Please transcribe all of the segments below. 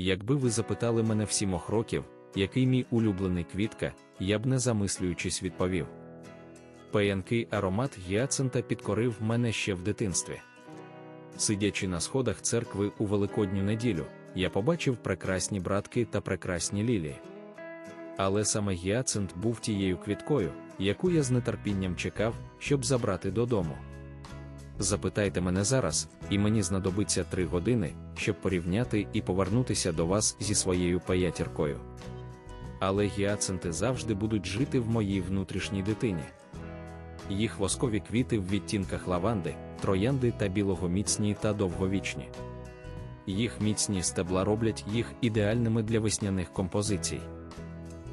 Якби ви запитали мене в сімох років, який мій улюблений квітка, я б не замислюючись відповів. Паянкий аромат гіацинта підкорив мене ще в дитинстві. Сидячи на сходах церкви у Великодню неділю, я побачив прекрасні братки та прекрасні лілії. Але саме гіацинт був тією квіткою, яку я з нетерпінням чекав, щоб забрати додому. Запитайте мене зараз, і мені знадобиться три години, щоб порівняти і повернутися до вас зі своєю паятіркою. Але гіацинти завжди будуть жити в моїй внутрішній дитині. Їх воскові квіти в відтінках лаванди, троянди та білого міцні та довговічні. Їх міцні стебла роблять їх ідеальними для весняних композицій.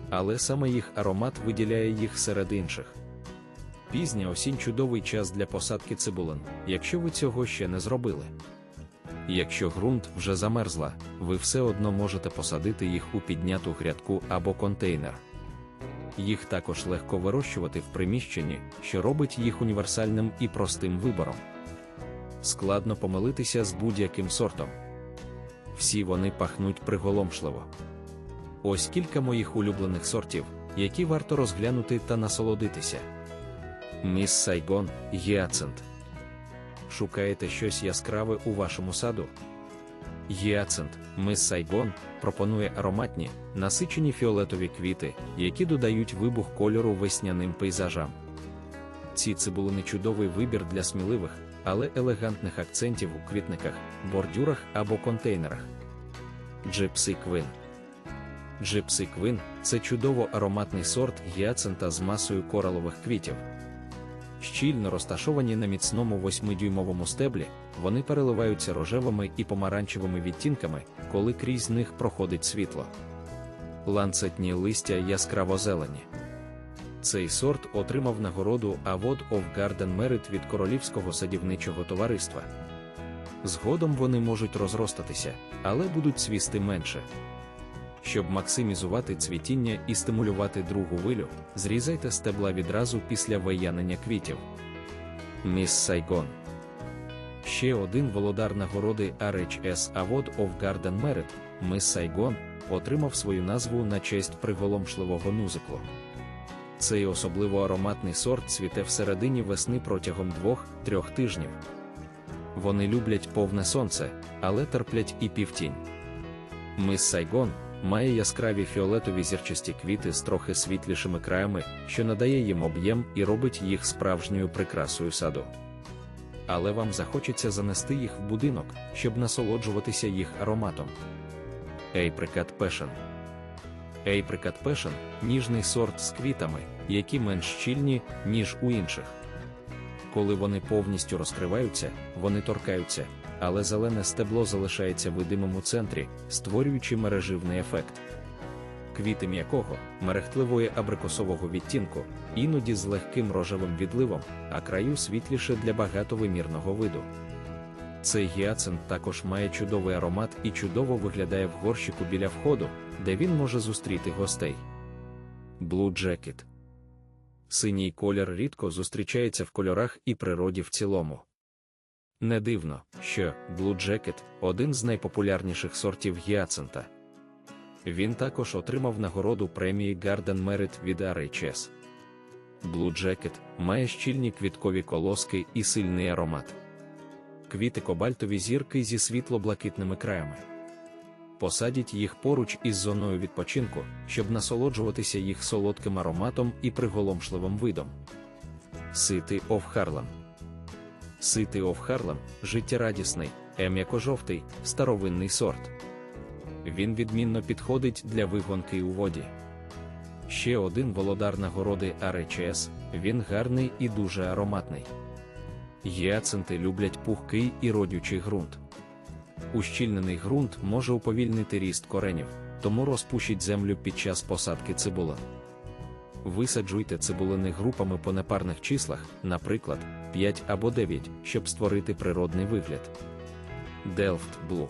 Але саме їх аромат виділяє їх серед інших. Пізня осінь чудовий час для посадки цибулин, якщо ви цього ще не зробили. Якщо ґрунт вже замерзла, ви все одно можете посадити їх у підняту грядку або контейнер. Їх також легко вирощувати в приміщенні, що робить їх універсальним і простим вибором. Складно помилитися з будь-яким сортом. Всі вони пахнуть приголомшливо. Ось кілька моїх улюблених сортів, які варто розглянути та насолодитися. Міс Сайгон Гіацинт. Шукаєте щось яскраве у вашому саду? Гіацинт Міс Сайгон пропонує ароматні, насичені фіолетові квіти, які додають вибух кольору весняним пейзажам. Ці цибулини чудовий вибір для сміливих, але елегантних акцентів у квітниках, бордюрах або контейнерах. Джипсі Квин Джипсі Квин це чудово ароматний сорт гіацинта з масою коралових квітів. Щільно розташовані на міцному 8-дюймовому стеблі, вони переливаються рожевими і помаранчевими відтінками, коли крізь них проходить світло. Ланцетні листя яскраво зелені. Цей сорт отримав нагороду Award of Garden Merit від Королівського садівничого товариства. Згодом вони можуть розростатися, але будуть цвісти менше. Щоб максимізувати цвітіння і стимулювати другу вилю, зрізайте стебла відразу після виянення квітів. Міс Сайгон. Ще один володар нагороди RHS Award of Garden Merit, Міс Сайгон, отримав свою назву на честь приголомшливого мюзиклу. Цей особливо ароматний сорт цвіте всередині весни протягом двох-трьох тижнів. Вони люблять повне сонце, але терплять і півтінь. Мис Сайгон має яскраві фіолетові зірчасті квіти з трохи світлішими краями, що надає їм об'єм і робить їх справжньою прикрасою саду. Але вам захочеться занести їх в будинок, щоб насолоджуватися їх ароматом. Apricot Passion Apricot Passion – ніжний сорт з квітами, які менш щільні, ніж у інших. Коли вони повністю розкриваються, вони торкаються, але зелене стебло залишається видимим у центрі, створюючи мереживний ефект. Квіти м'якого, мерехтливої абрикосового відтінку, іноді з легким рожевим відливом, а краю світліше для багатовимірного виду. Цей гіацинт також має чудовий аромат і чудово виглядає в горщику біля входу, де він може зустріти гостей. Blue Jacket Синій колір рідко зустрічається в кольорах і природі в цілому. Не дивно, що Blue Jacket – один з найпопулярніших сортів гіацинта. Він також отримав нагороду премії Garden Merit від RHS. Blue Jacket має щільні квіткові колоски і сильний аромат. Квіти кобальтові зірки зі світло-блакитними краями. Посадіть їх поруч із зоною відпочинку, щоб насолоджуватися їх солодким ароматом і приголомшливим видом. Сити of Harlem Сити of Harlem – життєрадісний, ем'яко-жовтий, старовинний сорт. Він відмінно підходить для вигонки у воді. Ще один володар нагороди RHS, він гарний і дуже ароматний. Гіацинти люблять пухкий і родючий ґрунт. Ущільнений ґрунт може уповільнити ріст коренів, тому розпушіть землю під час посадки цибулин. Висаджуйте цибулини групами по непарних числах, наприклад, 5 або 9, щоб створити природний вигляд. Delft Blue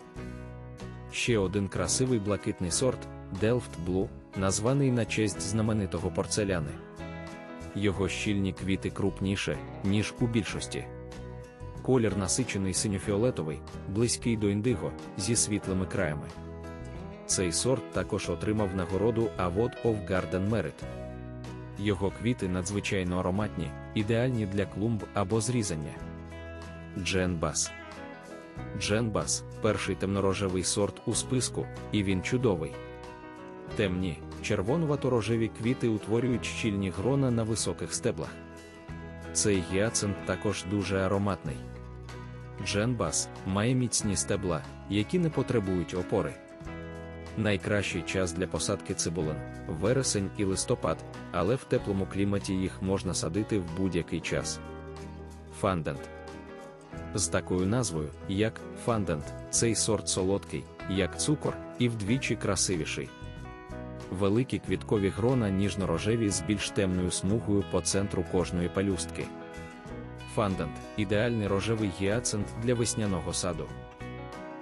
Ще один красивий блакитний сорт Delft Blue, названий на честь знаменитого порцеляни. Його щільні квіти крупніше, ніж у більшості. Колір насичений синьофіолетовий, близький до індиго, зі світлими краями. Цей сорт також отримав нагороду Award of Garden Merit. Його квіти надзвичайно ароматні, ідеальні для клумб або зрізання. Джен Бас. Джен Бас перший темнорожевий сорт у списку, і він чудовий. Темні, червонувато-рожеві квіти утворюють щільні грона на високих стеблах. Цей гіацинт також дуже ароматний. Дженбас має міцні стебла, які не потребують опори. Найкращий час для посадки цибулин вересень і листопад, але в теплому кліматі їх можна садити в будь-який час. Фандент з такою назвою, як фандент, цей сорт солодкий, як цукор, і вдвічі красивіший. Великі квіткові грона ніжно-рожеві з більш темною смугою по центру кожної палюстки. Фандент ідеальний рожевий гіацинт для весняного саду.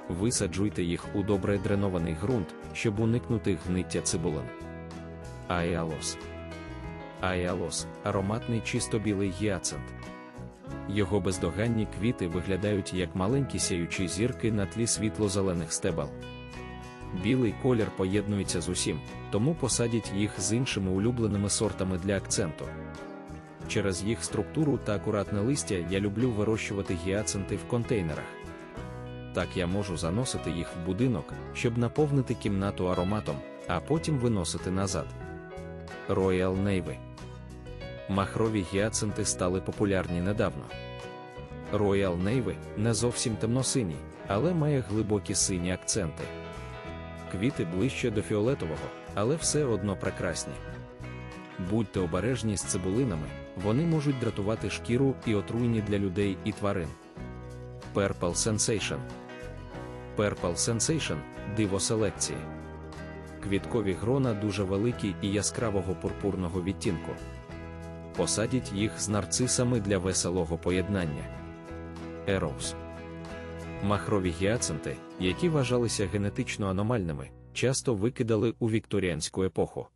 Висаджуйте їх у добре дренований ґрунт, щоб уникнути гниття цибулин. Аеалос. Аеалос ароматний чисто-білий гіацинт. Його бездоганні квіти виглядають як маленькі сяючі зірки на тлі світло-зелених стебел. Білий колір поєднується з усім, тому посадіть їх з іншими улюбленими сортами для акценту. Через їх структуру та акуратне листя я люблю вирощувати гіацинти в контейнерах. Так я можу заносити їх в будинок, щоб наповнити кімнату ароматом, а потім виносити назад. Royal Navy Махрові гіацинти стали популярні недавно. Royal Navy не зовсім темносиній, але має глибокі сині акценти. Квіти ближче до фіолетового, але все одно прекрасні. Будьте обережні з цибулинами, вони можуть дратувати шкіру і отруйні для людей і тварин. Purple Sensation Purple Sensation – диво селекції. Квіткові грона дуже великі і яскравого пурпурного відтінку. Посадіть їх з нарцисами для веселого поєднання. Ероус Махрові гіацинти, які вважалися генетично аномальними, часто викидали у вікторіанську епоху.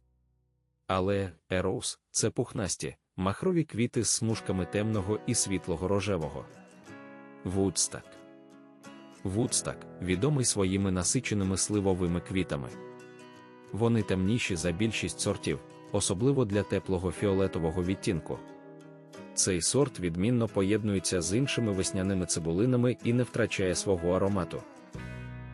Але ероус це пухнасті, махрові квіти з смужками темного і світлого рожевого. Вудстак Вудстак відомий своїми насиченими сливовими квітами. Вони темніші за більшість сортів, особливо для теплого фіолетового відтінку. Цей сорт відмінно поєднується з іншими весняними цибулинами і не втрачає свого аромату.